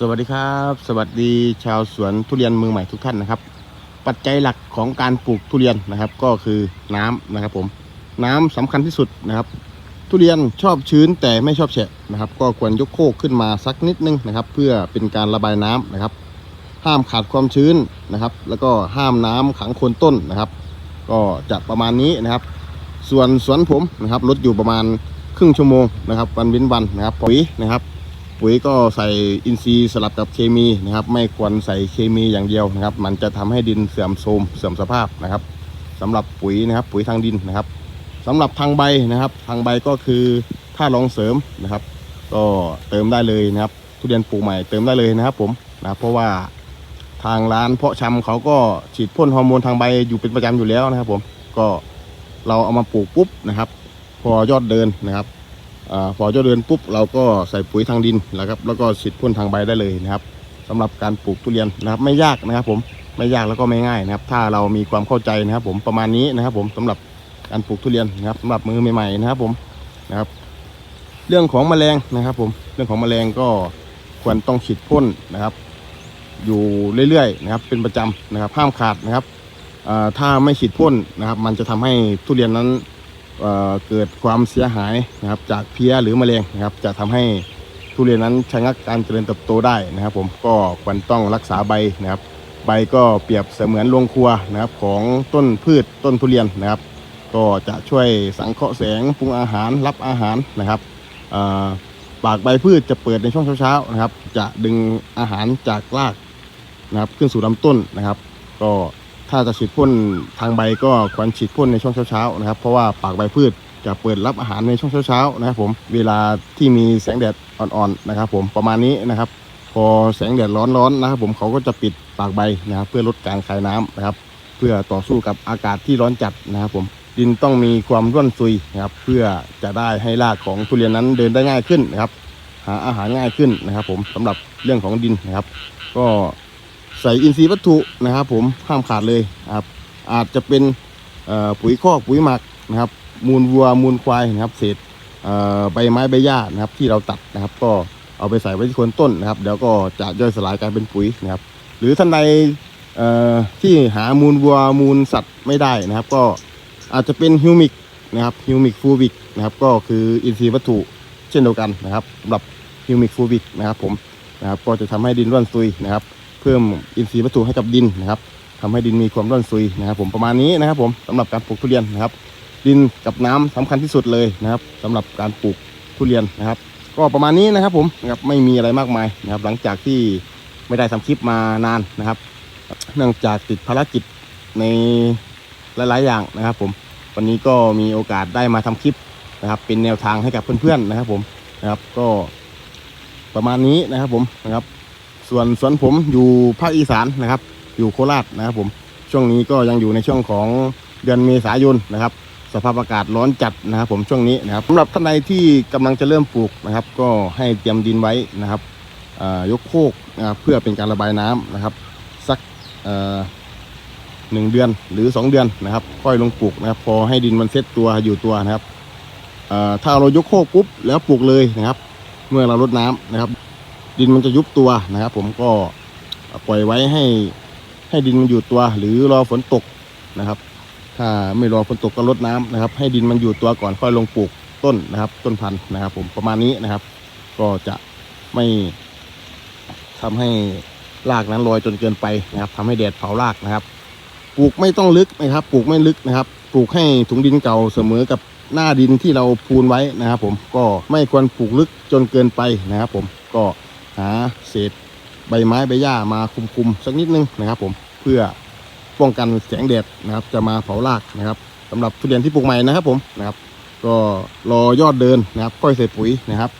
สวัสดีครับ สวัสดีชาวสวนทุเรียนมือใหม่ทุกท่านนะครับ ปัจจัยหลักของการปลูกทุเรียนนะครับ ก็คือน้ำนะครับผมน้ำสำคัญที่สุดนะครับ ทุเรียนชอบชื้นแต่ไม่ชอบแฉะนะครับ ก็ควรยกโคกขึ้นมาสักนิดนึงนะครับ เพื่อเป็นการระบายน้ำนะครับ ห้ามขาดความชื้นนะครับ แล้วก็ห้ามน้ำขังโคนต้นนะครับ ก็จะประมาณนี้นะครับ ส่วนสวนผมนะครับลดอยู่ประมาณครึ่งชั่วโมงนะครับ วันเว้นวันนะครับปุ๋ยนะครับ ปุ๋ยก็ใส่อินทรีย์สลับกับเคมีนะครับ ไม่ควรใส่เคมีอย่างเดียวนะครับ มันจะทำให้ดินเสื่อมโทรมเสื่อมสภาพนะครับสำหรับปุ๋ยนะครับ ปุ๋ยทางดินนะครับสำหรับทางใบนะครับ ทางใบก็คือถ้ารองเสริมนะครับ ก็เติมได้เลยนะครับ ทุเรียนปลูกใหม่เติมได้เลยนะครับ ผมนะเพราะว่าทางร้านเพาะชำเขาก็ฉีดพ่นฮอร์โมนทางใบอยู่เป็นประจำอยู่แล้วนะครับ ผมก็เราเอามาปลูกปุ๊บนะครับ พอยอดเดินนะครับ พอยอดเดินปุ๊บเราก็ใส่ปุ๋ยทางดินแล้วครับ แล้วก็ฉีดพ่นทางใบได้เลยนะครับสำหรับการปลูกทุเรียนนะครับไม่ยากนะครับผมไม่ยากแล้วก็ไม่ง่ายนะครับ ถ้าเรามีความเข้าใจนะครับ ผมประมาณนี้นะครับ ผมสำหรับการปลูกทุเรียนนะครับสำหรับมือใหม่ๆนะครับ ผมนะครับ เรื่องของแมลงนะครับ ผมเรื่องของแมลงก็ควรต้องฉีดพ่นนะครับ อยู่เรื่อยๆนะครับ เป็นประจำนะครับห้ามขาดนะครับถ้าไม่ฉีดพ่นนะครับ มันจะทำให้ทุเรียนนั้น เเกิดความเสียหายนะครับจากเพี้ยหรือแมลงนะครับ จะทำให้ทุเรียนนั้นชะงักการเจริญเติบโตได้นะครับ ผมก็ควรต้องรักษาใบนะครับ ใบก็เปรียบเสมือนโรงครัวนะครับของต้นพืชต้นทุเรียนนะครับ ก็จะช่วยสังเคราะห์แสงปรุงอาหารรับอาหารนะครับปากใบพืชจะเปิดในช่วงเช้าๆนะครับ จะดึงอาหารจากรากนะครับ ขึ้นสู่ลำต้นนะครับ ก็ ถ้าจะฉีดพ่นทางใบก็ควรฉีดพ่นในช่วงเช้าๆนะครับ เพราะว่าปากใบพืชจะเปิดรับอาหารในช่วงเช้าๆนะครับผมเวลาที่มีแสงแดดอ่อนๆนะครับผมประมาณนี้นะครับ พอแสงแดดร้อนๆนะครับ ผมเขาก็จะปิดปากใบนะครับเพื่อลดการคายน้ำนะครับ เพื่อต่อสู้กับอากาศที่ร้อนจัดนะครับผมดินต้องมีความร่วนซุยนะครับ เพื่อจะได้ให้รากของทุเรียนนั้นเดินได้ง่ายขึ้นนะครับ หาอาหารง่ายขึ้นนะครับ ผมสำหรับเรื่องของดินนะครับ ก็ ใส่อินทรีย์วัตถุนะครับ ผมห้ามขาดเลยครับ อาจจะเป็นปุ๋ยคอกปุ๋ยหมักนะครับ มูลวัวมูลควายนะครับ เศษใบไม้ใบหญ้านะครับ ที่เราตัดนะครับ ก็เอาไปใส่ไว้ที่โคนต้นนะครับ เดี๋ยวก็จะย่อยสลายกลายเป็นปุ๋ยนะครับ หรือท่านใดที่หามูลวัวมูลสัตว์ไม่ได้นะครับ ก็อาจจะเป็นฮิวมิกนะครับฮิวมิกฟูบิกนะครับ ก็คืออินทรีย์วัตถุเช่นเดียวกันนะครับสำหรับฮิวมิกฟูบิกนะครับ ผมนะครับ ก็จะทำให้ดินร่วนซุยนะครับ เพิ่มอินทรีย์วัตถุให้กับดินนะครับทำให้ดินมีความร่วนซุยนะครับผมประมาณนี้นะครับ ผมสำหรับการปลูกทุเรียนนะครับ ดินกับน้ำสำคัญที่สุดเลยนะครับสำหรับการปลูกทุเรียนนะครับ ก็ประมาณนี้นะครับผมนะครับไม่มีอะไรมากมายนะครับ หลังจากที่ไม่ได้ทำคลิปมานานนะครับ เนื่องจากติดภารกิจในหลาย ๆ อย่างนะครับ ผมวันนี้ก็มีโอกาสได้มาทำคลิปนะครับ เป็นแนวทางให้กับเพื่อน ๆ นะครับ ผมนะครับก็ประมาณนี้นะครับผมนะครับ ส่วนสวนผมอยู่ภาคอีสานนะครับ อยู่โคราชนะครับผมช่วงนี้ก็ยังอยู่ในช่วงของเดือนเมษายนนะครับ สภาพอากาศร้อนจัดนะครับ ผมช่วงนี้นะครับสำหรับท่านใดที่กำลังจะเริ่มปลูกนะครับ ก็ให้เตรียมดินไว้นะครับยกโคกนะครับเพื่อเป็นการระบายน้ำนะครับ สักหนึ่งเดือนหรือ 2 เดือนนะครับ ค่อยลงปลูกนะครับ พอให้ดินมันเซ็ตตัวอยู่ตัวนะครับถ้าเรายกโคกปุ๊บแล้วปลูกเลยนะครับ เมื่อเรารดน้ำนะครับ ดินมันจะยุบตัวนะครับ ผมก็ปล่อยไว้ให้ให้ดินมันอยู่ตัว หรือรอฝนตกนะครับ ถ้าไม่รอฝนตกก็รดน้ำนะครับ ให้ดินมันอยู่ตัวก่อนค่อยลงปลูกต้นนะครับ ต้นพันธุ์นะครับ ผมประมาณนี้นะครับ ก็จะไม่ทำให้รากนั้นลอยจนเกินไปนะครับทำให้แดดเผารากนะครับ ปลูกไม่ต้องลึกนะครับ ปลูกไม่ลึกนะครับ ปลูกให้ถุงดินเก่าเสมอกับหน้าดินที่เราพูนไว้นะครับ ผมก็ไม่ควรปลูกลึกจนเกินไปนะครับ ผมก็ หาเศษใบไม้ใบหญ้ามาคุมๆสักนิดนึงนะครับ ผมเพื่อป้องกันแสงแดดนะครับ จะมาเผารากนะครับสำหรับทุเรียนที่ปลูกใหม่นะครับ ผมนะครับ ก็รอยอดเดินนะครับค่อยใส่ปุ๋ยนะครับ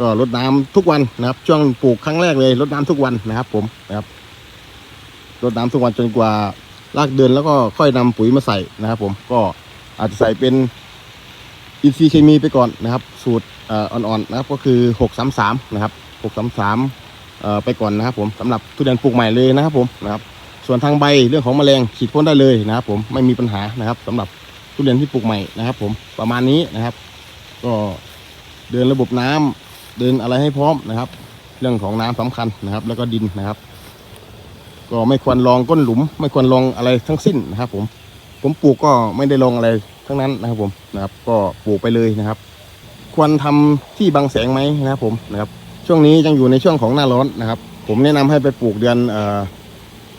ก็รดน้ำทุกวันนะครับ ช่วงปลูกครั้งแรกเลยรดน้ำทุกวันนะครับ ผมนะครับรดน้ำทุกวันจนกว่ารากเดินแล้วก็ค่อยนำปุ๋ยมาใส่นะครับ ผมก็อาจจะใส่เป็นอินทรีย์เคมีไปก่อนนะครับ สูตรอ่ออ่อนๆนะครับ ก็คือ 633 นะครับ 633เอ่อไปก่อนนะครับผมสำหรับทุเรียนปลูกใหม่เลยนะครับผมนะครับส่วนทางใบเรื่องของแมลงฉีดพ่นได้เลยนะครับผมไม่มีปัญหานะครับสำหรับทุเรียนที่ปลูกใหม่นะครับ ผมประมาณนี้นะครับ ก็เดินระบบน้ำเดินอะไรให้พร้อมนะครับ เรื่องของน้ำสำคัญนะครับ แล้วก็ดินนะครับ ก็ไม่ควรลองก้นหลุม ไม่ควรลองอะไรทั้งสิ้นนะครับ ผมผมปลูกก็ไม่ได้ลองอะไรทั้งนั้นนะครับผมนะครับ ก็ปลูกไปเลยนะครับ ควรทำที่บังแสงไหมนะครับผมนะครับ ช่วงนี้ยังอยู่ในช่วงของหน้าร้อนนะครับ ผมแนะนำให้ไปปลูกเดือนอ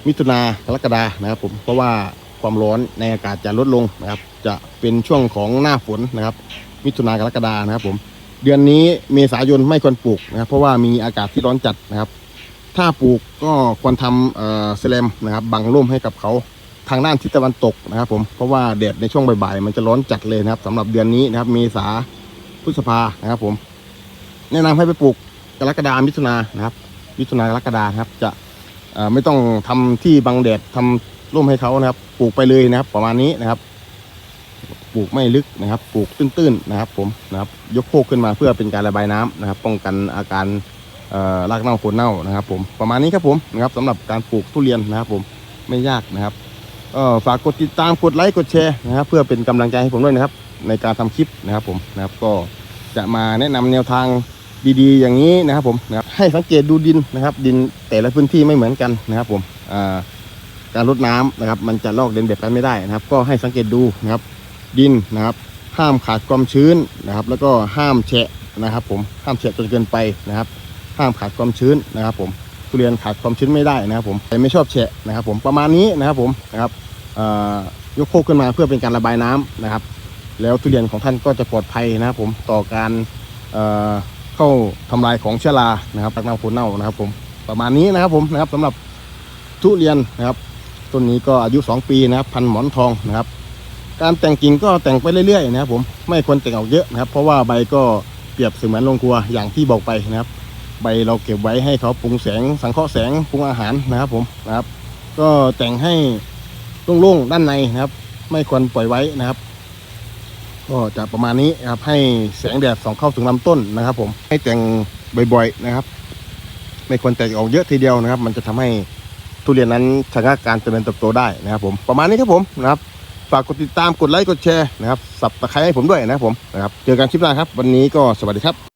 มิถุนากรกฎานะครับ ผมเพราะว่าความร้อนในอากาศจะลดลงนะครับ จะเป็นช่วงของหน้าฝนนะครับ มิถุนากรกฎานะครับ ผม เดือนนี้เมษายนไม่ควรปลูกนะครับ เพราะว่ามีอากาศที่ร้อนจัดนะครับ ถ้าปลูกก็ควรทำเออแสแลมนะครับบังร่มให้กับเขาทางด้านทิศตะวันตกนะครับ ผมเพราะว่าแดดในช่วงบ่ายๆมันจะร้อนจัดเลยนะครับสำหรับเดือนนี้นะครับ เมษาพฤษภานะครับ ผม แนะนำให้ไปปลูก กรกฎามิถุนานะครับมิถุนากรกฎานะครับ จะไม่ต้องทำที่บังแดดทำร่มให้เขานะครับ ปลูกไปเลยนะครับ ประมาณนี้นะครับ ปลูกไม่ลึกนะครับ ปลูกตื้นๆนะครับ ผมนะครับ ยกโคกขึ้นมาเพื่อเป็นการระบายน้ำนะครับ ป้องกันอาการรากเน่าโคนเน่านะครับ ผมประมาณนี้ครับผมนะครับสำหรับการปลูกทุเรียนนะครับ ผมไม่ยากนะครับฝากกดติดตามกดไลค์กดแชร์นะครับ เพื่อเป็นกำลังใจให้ผมด้วยนะครับ ในการทำคลิปนะครับ ผมนะครับก็จะมาแนะนำแนวทาง ดีๆ อย่างนี้นะครับผมนะครับให้สังเกตดูดินนะครับ ดินแต่ละพื้นที่ไม่เหมือนกันนะครับ ผมการรดน้ำนะครับ มันจะลอกเลียนแบบกันไม่ได้นะครับ ก็ให้สังเกตดูนะครับ ดินนะครับ ห้ามขาดความชื้นนะครับ แล้วก็ห้ามแฉะนะครับ ผมห้ามแฉะจนเกินไปนะครับ ห้ามขาดความชื้นนะครับ ผมทุเรียนขาดความชื้นไม่ได้นะครับผมแต่ไม่ชอบแฉะนะครับ ผมประมาณนี้นะครับผมนะครับยกโคกขึ้นมาเพื่อเป็นการระบายน้ำนะครับ แล้วทุเรียนของท่านก็จะปลอดภัยนะครับผมต่อการ เข้าทำลายของเชื้อรานะครับตักน่าโคนเน่านะครับผมประมาณนี้นะครับผมนะครับสำหรับทุเรียนนะครับต้นนี้ก็อายุ 2 ปีนะครับพันหมอนทองนะครับ การแต่งกิ่งก็แต่งไปเรื่อยๆนะครับผมไม่ควรแต่งออกเยอะนะครับ เพราะว่าใบก็เปรียบเสมือนโรงครัวอย่างที่บอกไปนะครับ ใบเราเก็บไว้ให้เขาปรุงแสงสังเคราะห์แสงปรุงอาหารนะครับผมนะครับ ก็แต่งให้โล่งๆด้านในนะครับ ไม่ควรปล่อยไว้นะครับ ก็จะประมาณนี้นะครับ ให้แสงแดดส่องเข้าถึงลำต้นนะครับ ผมให้แต่งบ่อยๆนะครับ ไม่ควรแต่งออกเยอะทีเดียวนะครับ มันจะทำให้ทุเรียนนั้นชะงักการเจริญเติบโตได้นะครับ ผมประมาณนี้ครับผมนะครับฝากกดติดตามกดไลค์กดแชร์นะครับสับตะไคร้ให้ผมด้วยนะครับผมนะครับเจอกันคลิปหน้าครับ วันนี้ก็สวัสดีครับ